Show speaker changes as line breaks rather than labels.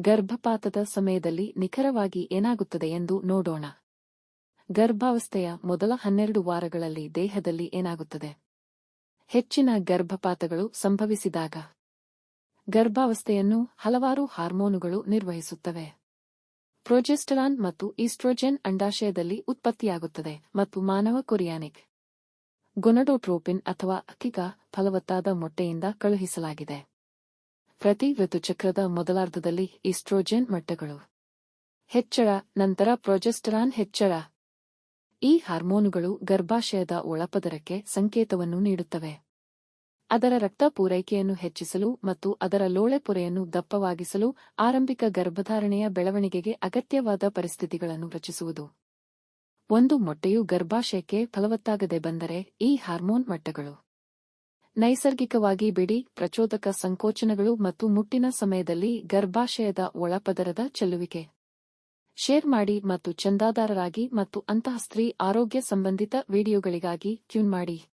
ಗರ್ಭಪಾತದ ಸಮಯದಲ್ಲಿ ನಿಖರವಾಗಿ ಏನಾಗುತ್ತದೆ ಎಂದು ನೋಡೋಣ. ಗರ್ಭಾವಸ್ಥೆಯ ಮೊದಲ ಹನ್ನೆರಡು ವಾರಗಳಲ್ಲಿ ದೇಹದಲ್ಲಿ ಏನಾಗುತ್ತದೆ? ಹೆಚ್ಚಿನ ಗರ್ಭಪಾತಗಳು ಸಂಭವಿಸಿದಾಗ ಗರ್ಭಾವಸ್ಥೆಯನ್ನು ಹಲವಾರು ಹಾರ್ಮೋನುಗಳು ನಿರ್ವಹಿಸುತ್ತವೆ. ಪ್ರೊಜೆಸ್ಟರಾನ್ ಮತ್ತು ಈಸ್ಟ್ರೋಜೆನ್ ಅಂಡಾಶಯದಲ್ಲಿ ಉತ್ಪತ್ತಿಯಾಗುತ್ತದೆ ಮತ್ತು ಮಾನವ ಕೊರಿಯಾನಿಕ್ ಗೊನಡೋಟ್ರೋಪಿನ್ ಅಥವಾ ಅಕ್ಕಿಗ ಫಲವತ್ತಾದ ಮೊಟ್ಟೆಯಿಂದ ಕಳುಹಿಸಲಾಗಿದೆ. ಪ್ರತಿ ಋತುಚಕ್ರದ ಮೊದಲಾರ್ಧದಲ್ಲಿ ಈಸ್ಟ್ರೋಜೆನ್ ಮಟ್ಟಗಳು. ಹೆಚ್ಚಳ, ನಂತರ ಪ್ರೊಜೆಸ್ಟರಾನ್ ಹೆಚ್ಚಳ. ಈ ಹಾರ್ಮೋನುಗಳು ಗರ್ಭಾಶಯದ ಒಳಪದರಕ್ಕೆ ಸಂಕೇತವನ್ನು ನೀಡುತ್ತವೆ. ಅದರ ರಕ್ತ ಪೂರೈಕೆಯನ್ನು ಹೆಚ್ಚಿಸಲು ಮತ್ತು ಅದರ ಲೋಳೆ ಪೊರೆಯನ್ನು ದಪ್ಪವಾಗಿಸಲು ಆರಂಭಿಕ ಗರ್ಭಧಾರಣೆಯ ಬೆಳವಣಿಗೆಗೆ ಅಗತ್ಯವಾದ ಪರಿಸ್ಥಿತಿಗಳನ್ನು ರಚಿಸುವುದು. ಒಂದು ಮೊಟ್ಟೆಯು ಗರ್ಭಾಶಯಕ್ಕೆ ಫಲವತ್ತಾಗದೆ ಬಂದರೆ ಈ ಹಾರ್ಮೋನ್ ಮಟ್ಟಗಳು. ನೈಸರ್ಗಿಕವಾಗಿ ಬಿಡಿ, ಪ್ರಚೋದಕ ಸಂಕೋಚನಗಳು ಮತ್ತು ಮುಟ್ಟಿನ ಸಮಯದಲ್ಲಿ ಗರ್ಭಾಶಯದ ಒಳಪದರದ ಚೆಲ್ಲುವಿಕೆ. ಶೇರ್ ಮಾಡಿ ಮತ್ತು ಚಂದಾದಾರರಾಗಿ ಮತ್ತು ಅಂತಹ ಸ್ತ್ರೀ ಆರೋಗ್ಯ ಸಂಬಂಧಿತ ವಿಡಿಯೋಗಳಿಗಾಗಿ ಟ್ಯೂನ್ ಮಾಡಿ.